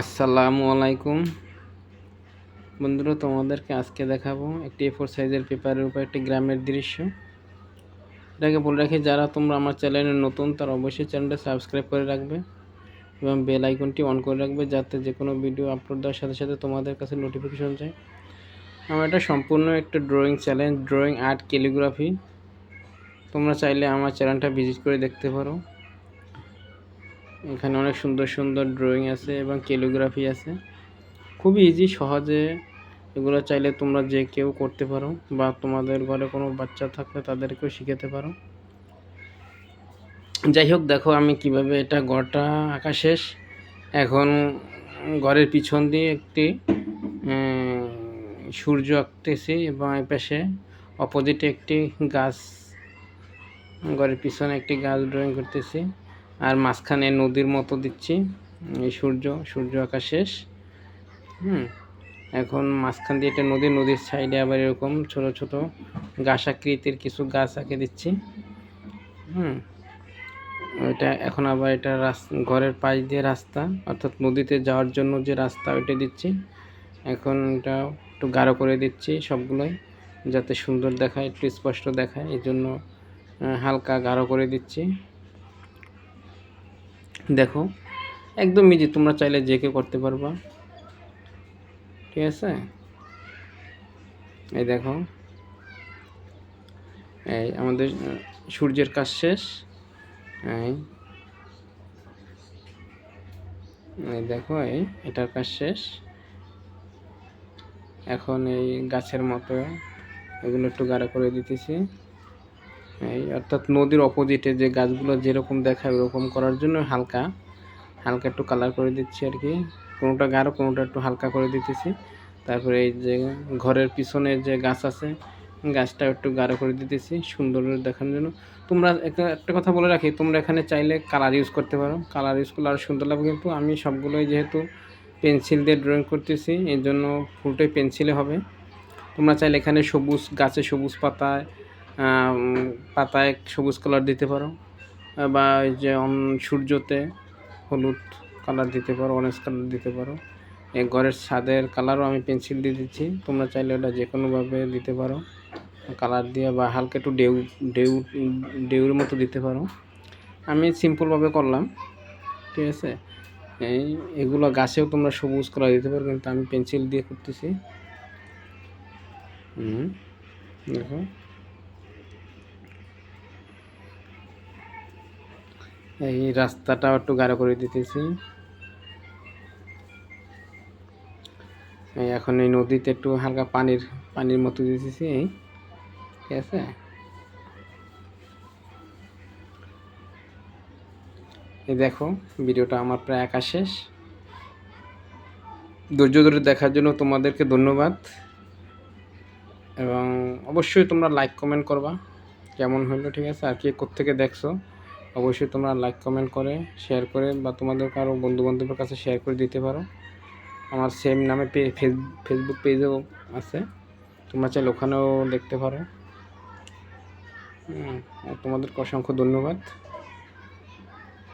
আসসালামু আলাইকুম। বন্ধুরা, তোমাদেরকে আজকে দেখাবো একটি এ ফোর সাইজের পেপারের উপর একটি গ্রামের দৃশ্য। এটাকে বলে রাখি, যারা তোমরা আমার চ্যানেলে নতুন, তারা অবশ্যই চ্যানেলটা সাবস্ক্রাইব করে রাখবে এবং বেল আইকনটি অন করে রাখবে যাতে যে কোনো ভিডিও আপলোড দেওয়ার সাথে সাথে তোমাদের কাছে নোটিফিকেশন যায়। আমার এটা সম্পূর্ণ একটা drawing challenge drawing art calligraphy তোমরা চাইলে আমার চ্যানেলটা ভিজিট করে দেখতে পারো। এখানে অনেক সুন্দর সুন্দর ড্রয়িং আছে এবং ক্যালিগ্রাফি আছে। খুবই ইজি সহজে। এগুলো চাইলে তোমরা যে কেউ করতে পারো বা তোমাদের ঘরে কোনো বাচ্চা থাকলে তাদেরকেও শিখাতে পারো। যাই হোক, দেখো আমি কীভাবে এটা ঘরটা আঁকা শেষ। এখন ঘরের পিছন দিয়ে একটি সূর্য আঁকতেছি এবং এই পাশে অপোজিটে একটি গাছ, ঘরের পিছনে একটি গাছ ড্রয়িং করতেছি। আর মাঝখানে নদীর মতো দিচ্ছি। এই সূর্য সূর্য আঁকা শেষ। হুম, এখন মাঝখান দিয়ে একটা নদী, নদীর সাইডে আবার এরকম ছোট ছোট গাছ আকৃতির কিছু গাছ আঁকে দিচ্ছি। হুম, ওইটা এখন আবার এটা ঘরের পাশ দিয়ে রাস্তা, অর্থাৎ নদীতে যাওয়ার জন্য যে রাস্তা, ওইটা দিচ্ছি। এখন এটা একটু গাঢ় করে দিচ্ছি সবগুলোই, যাতে সুন্দর দেখায়, একটু স্পষ্ট দেখায়। এই জন্য হালকা গাঢ় করে দিচ্ছি। দেখো, একদম ইজি তোমরা চাইলে যে কেউ করতে পারবা। ঠিক আছে? এই দেখো, এই আমাদের সূর্যের কাজ শেষ। এই দেখো, এই, এটার কাজ শেষ। এখন এই গাছের মতো এগুলো একটু গাঢ় করে দিতেছি। এই অর্থাৎ নদীর অপোজিটে যে গাছগুলো যেরকম দেখায় ওরকম করার জন্য হালকা হালকা একটু কালার করে দিচ্ছি আর কি। কোনোটা গাঢ়, কোনোটা একটু হালকা করে দিতেছি। তারপরে এই যে ঘরের পিছনে যে গাছ আছে গাছটা একটু গাঢ় করে দিতেছি, সুন্দর দেখানোর জন্য। তোমরা একটা কথা বলে রাখি, তোমরা এখানে চাইলে কালার ইউজ করতে পারো। কালার ইউজ করলে আরও সুন্দর লাগবে কিন্তু আমি সবগুলোই যেহেতু পেন্সিল দিয়ে ড্রয়িং করতেছি, এর জন্য ফুলটাই পেন্সিলে হবে। তোমরা চাইলে এখানে সবুজ, গাছে সবুজ পাতায় পাতায় সবুজ কালার দিতে পারো বা যে সূর্যতে হলুদ কালার দিতে পারো অরেঞ্জ কালার দিতে পারো। এই ঘরের ছাদের কালারও আমি পেন্সিল দিয়ে দিচ্ছি, তোমরা চাইলে ওটা যে কোনোভাবে দিতে পারো। কালার দিয়ে বা হালকা একটু ডেউ ডেউ ডেউর মতো দিতে পারো। আমি সিম্পলভাবে করলাম, ঠিক আছে? এই এগুলো গাছেও তোমরা সবুজ কালার দিতে পারো, কিন্তু আমি পেন্সিল দিয়ে করতেছি। হুম, দেখো। এই রাস্তাটাও একটু গাঢ় করে দিতেছি। এই এখন এই নদীতে একটু হালকা পানির পানির মতো দিতেছি, এই, ঠিক আছে? এই দেখো, ভিডিওটা আমার প্রায় একা শেষ। ধৈর্য ধরে দেখার জন্য তোমাদেরকে ধন্যবাদ। এবং অবশ্যই তোমরা লাইক কমেন্ট করবা, কেমন হলো, ঠিক আছে? আর কি কোথেকে দেখছ? অবশ্যই তোমরা লাইক কমেন্ট করে শেয়ার করে বা তোমাদের কারও বন্ধু বান্ধবের কাছে শেয়ার করে দিতে পারো। আমার সেম নামে ফেসবুক পেজও আছে। তোমরা চাইলে ওখানেও দেখতে পারো। তোমাদেরকে অসংখ্য ধন্যবাদ।